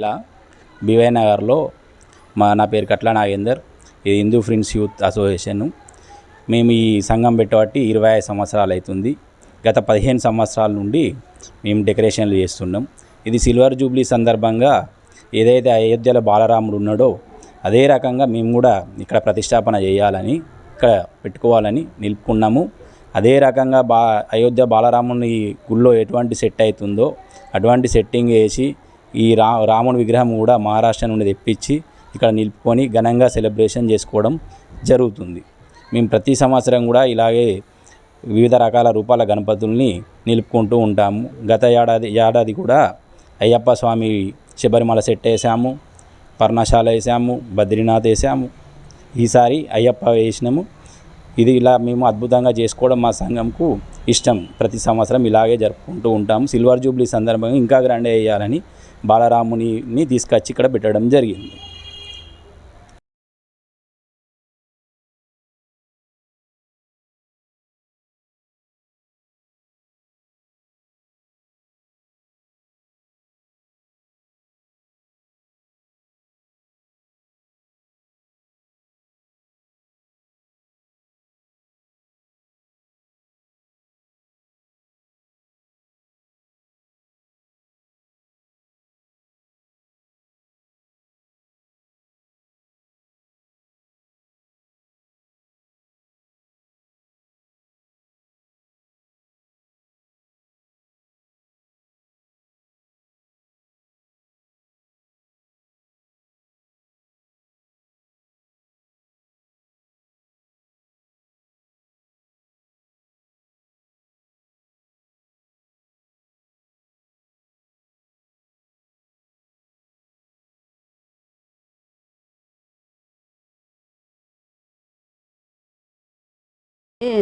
ఇలా బీవై నగర్లో మా నా పేరు కట్ల నాగేందర్. ఇది హిందూ ఫ్రెండ్స్ యూత్ అసోసియేషన్. మేము ఈ సంఘం పెట్టబట్టి ఇరవై ఐదు సంవత్సరాలు అవుతుంది. గత పదిహేను సంవత్సరాల నుండి మేము డెకరేషన్లు చేస్తున్నాం. ఇది సిల్వర్ జూబ్లీ సందర్భంగా ఏదైతే అయోధ్యలో బాలరాముడు ఉన్నాడో అదే రకంగా మేము కూడా ఇక్కడ ప్రతిష్టాపన చేయాలని ఇక్కడ పెట్టుకోవాలని నిలుపుకున్నాము. అదే రకంగా బా అయోధ్య బాలరాముని గుళ్ళో ఎటువంటి సెట్ అవుతుందో అటువంటి సెట్టింగ్ వేసి ఈ రా రాముని విగ్రహం కూడా మహారాష్ట్ర నుండి తెప్పించి ఇక్కడ నిలుపుకొని ఘనంగా సెలబ్రేషన్ చేసుకోవడం జరుగుతుంది. మేము ప్రతి సంవత్సరం కూడా ఇలాగే వివిధ రకాల రూపాల గణపతుల్ని నిలుపుకుంటూ ఉంటాము. గత ఏడాది ఏడాది కూడా అయ్యప్ప స్వామి శబరిమల సెట్ వేసాము పర్ణశాల వేసాము బద్రీనాథ్ వేసాము. ఈసారి అయ్యప్ప వేసినాము. ఇది ఇలా మేము అద్భుతంగా చేసుకోవడం మా సంఘంకు ఇష్టం. ప్రతి సంవత్సరం ఇలాగే జరుపుకుంటూ ఉంటాము. సిల్వర్ జూబ్లీ సందర్భంగా ఇంకా గ్రాండ్ వేయాలని బాలరామునిని తీసుకొచ్చి ఇక్కడ పెట్టడం జరిగింది.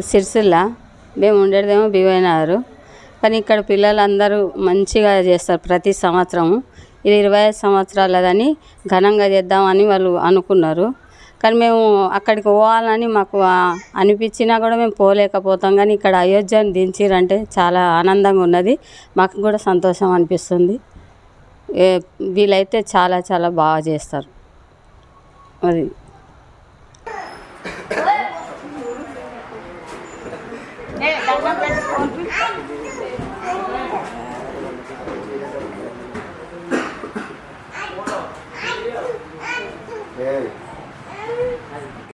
సిరిసిల్ల మేము ఉండేదేమో బివైనారు కానీ ఇక్కడ పిల్లలందరూ మంచిగా చేస్తారు ప్రతి సంవత్సరము. ఇది ఇరవై ఐదు సంవత్సరాలదని ఘనంగా చేద్దామని వాళ్ళు అనుకున్నారు. కానీ మేము అక్కడికి పోవాలని మాకు అనిపించినా కూడా మేము పోలేకపోతాం. కానీ ఇక్కడ అయోధ్యను దించిరంటే చాలా ఆనందంగా ఉన్నది. మాకు కూడా సంతోషం అనిపిస్తుంది. వీళ్ళైతే చాలా చాలా బాగా చేస్తారు. అది É.